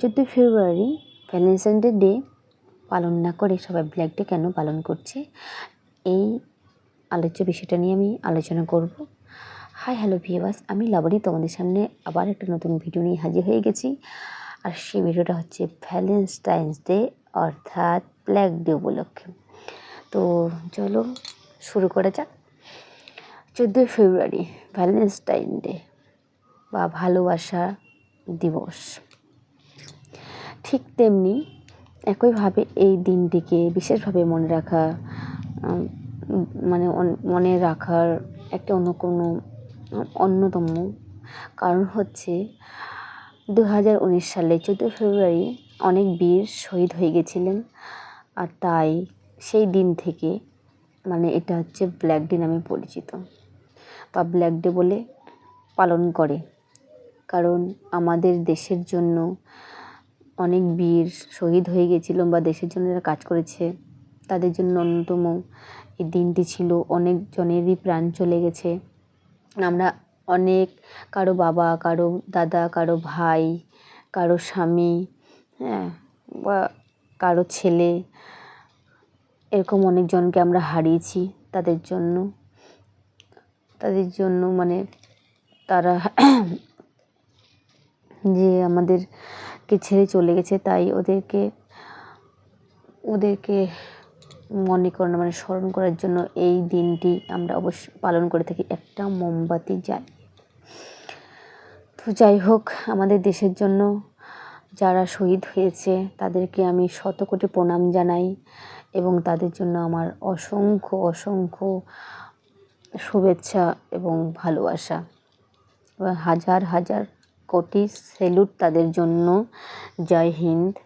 চোদ্দোই ফেব্রুয়ারি Valentine day পালন না করে সবাই ব্ল্যাক ডে কেন পালন করছে? এই আলোচ্য বিষয়টা নিয়ে আমি আলোচনা করব। হাই হ্যালো ভিওয়াস আমি লাবণী, তোমাদের সামনে আবার একটা নতুন ভিডিও নিয়ে হাজির হয়ে গেছি। আর সেই ভিডিওটা হচ্ছে ভ্যালেন্টাইন্স ডে অর্থাৎ ব্ল্যাক ডে উপলক্ষে। তো চলো শুরু করা যাক। চোদ্দোই ফেব্রুয়ারি ভ্যালেন্টাইন ডে বা ভালোবাসা দিবস। ঠিক তেমনি একইভাবে এই দিনটিকে বিশেষভাবে মনে রাখা মানে মনে রাখার একটা অন্য কোনো, অন্যতম কারণ হচ্ছে দু হাজার উনিশ সালে চোদ্দোই ফেব্রুয়ারি অনেক বীর শহীদ হয়ে গেছিলেন আর তাই সেই দিন থেকে মানে এটা হচ্ছে ব্ল্যাক ডে নামে পরিচিত বা ব্ল্যাক ডে বলে পালন করে। কারণ আমাদের দেশের জন্য অনেক বীর শহীদ হয়ে গেছিল বা দেশের জন্য যারা কাজ করেছে, তাদের জন্য অন্যতম এই দিনটি ছিল। অনেক জনেরই প্রাণ চলে গেছে। আমরা অনেক, কারও বাবা, কারও দাদা, কারও ভাই, কারও স্বামী হ্যাঁ বা কারও ছেলে, এরকম অনেকজনকে আমরা হারিয়েছি তাদের জন্য। তাদের জন্য মানে তারা যে আমাদেরকে ছেড়ে চলে গেছে, তাই ওদেরকে ওদেরকে মনে করানো মানে স্মরণ করার জন্য এই দিনটি আমরা অবশ্য পালন করে থাকি। একটা মোমবাতি জ্বালিয়ে তো যাই হোক, আমাদের দেশের জন্য যারা শহীদ হয়েছে, তাদেরকে আমি শত কোটি প্রণাম জানাই এবং তাদের জন্য আমার অসংখ্য অসংখ্য শুভেচ্ছা এবং ভালোবাসা। এবং হাজার হাজার কোটি স্যালুট তাদের জন্য। জয় হিন্দ।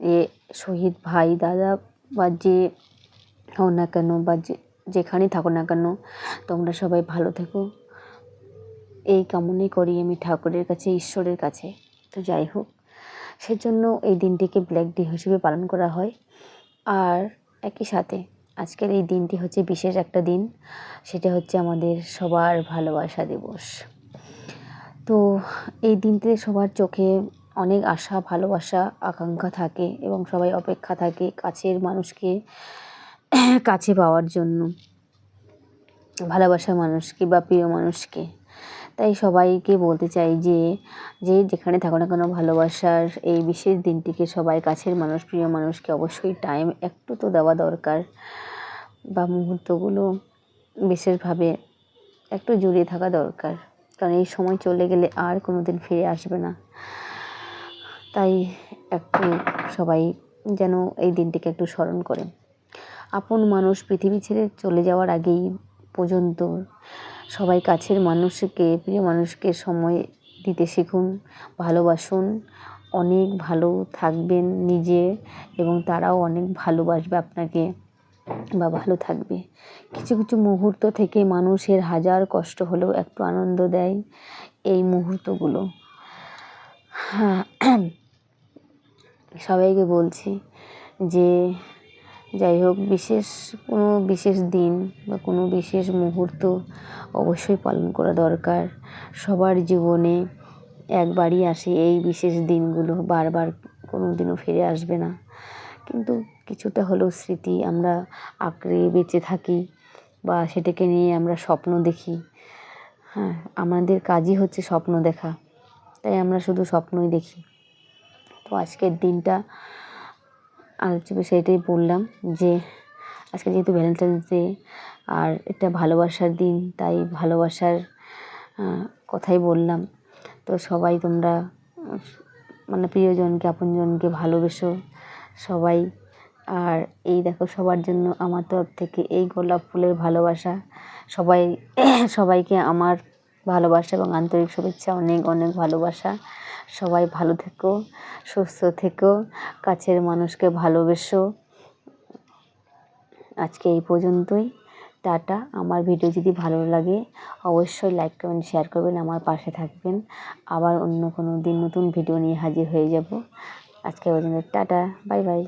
এ শহীদ ভাই, দাদা বা যে হও না কেন বা যে, যেখানেই থাকো না কেন, তোমরা সবাই ভালো থেকো। এই কামনাই করি আমি ঠাকুরের কাছে, ঈশ্বরের কাছে। তো যাই হোক, সেজন্য এই দিনটিকে ব্ল্যাক ডে হিসেবে পালন করা হয়। আর একই সাথে আজকের এই দিনটি হচ্ছে বিশেষ একটা দিন। সেটা হচ্ছে আমাদের সবার ভালোবাসা দিবস। তো এই দিনটিতে সবার চোখে অনেক আশা, ভালোবাসা, আকাঙ্ক্ষা থাকে এবং সবাই অপেক্ষা থাকে কাছের মানুষকে কাছে পাওয়ার জন্য, ভালোবাসার মানুষকে বা প্রিয় মানুষকে। তাই সবাইকে বলতে চাই যে যে যেখানে থাকো না কেন, ভালোবাসার এই বিশেষ দিনটিকে সবাই কাছের মানুষ, প্রিয় মানুষকে অবশ্যই টাইম একটু তো দেওয়া দরকার বা মুহূর্তগুলো বিশেষভাবে একটু জড়িয়ে থাকা দরকার। কারণ এই সময় চলে গেলে আর কোনো দিন ফিরে আসবে না। তাই একটু সবাই যেন এই দিনটিকে একটু স্মরণ করে। আপন মানুষ পৃথিবী ছেড়ে চলে যাওয়ার আগেই পর্যন্ত সবাই কাছের মানুষকে, প্রিয় মানুষকে সময় দিতে শিখুন, ভালোবাসুন, অনেক ভালো থাকবেন নিজে এবং তারাও অনেক ভালোবাসবে আপনাকে। বা ভালো থাকবে। কিছু কিছু মুহূর্ত থেকে মানুষের হাজার কষ্ট হলেও একটু আনন্দ দেয় এই মুহূর্তগুলো। হ্যাঁ সবাইকে বলছি যে যাই হোক, বিশেষ কোনো বিশেষ দিন বা কোনো বিশেষ মুহূর্ত অবশ্যই পালন করা দরকার। সবার জীবনে একবারই আসে এই বিশেষ দিনগুলো, বারবার কোনো দিনও ফিরে আসবে না। কিন্তু কিছুটা হলেও স্মৃতি আমরা আঁকড়ে বেঁচে থাকি বা সেটাকে নিয়ে আমরা স্বপ্ন দেখি। হ্যাঁ আমাদের কাজই হচ্ছে স্বপ্ন দেখা। তাই আমরা শুধু স্বপ্নই দেখি। তো আজকের দিনটা আলোচ্য বিষয়টাই বললাম যে, আজকে যেহেতু ভ্যালেন্টাইন্স ডে আর এটা ভালোবাসার দিন, তাই ভালোবাসার কথাই বললাম। তো সবাই তোমরা মানে প্রিয়জনকে, আপনজনকে ভালোবেসো। সবাই। আর এই দেখো, সবার জন্য আমার তরফ থেকে এই গোলাপ ফুলের ভালোবাসা। সবাই, সবাইকে আমার ভালোবাসা এবং আন্তরিক শুভেচ্ছা, অনেক অনেক ভালোবাসা। সবাই ভালো থেকো, সুস্থ থেকো, কাছের মানুষকে ভালোবেসো। আজকে এই পর্যন্তই। টাটা। আমার ভিডিও যদি ভালো লাগে, অবশ্যই লাইক করবেন শেয়ার করবেন, আমার পাশে থাকবেন। আবার অন্য কোনো দিন নতুন ভিডিও নিয়ে হাজির হয়ে যাব। আজকে পর্যন্ত টাটা বাই বাই।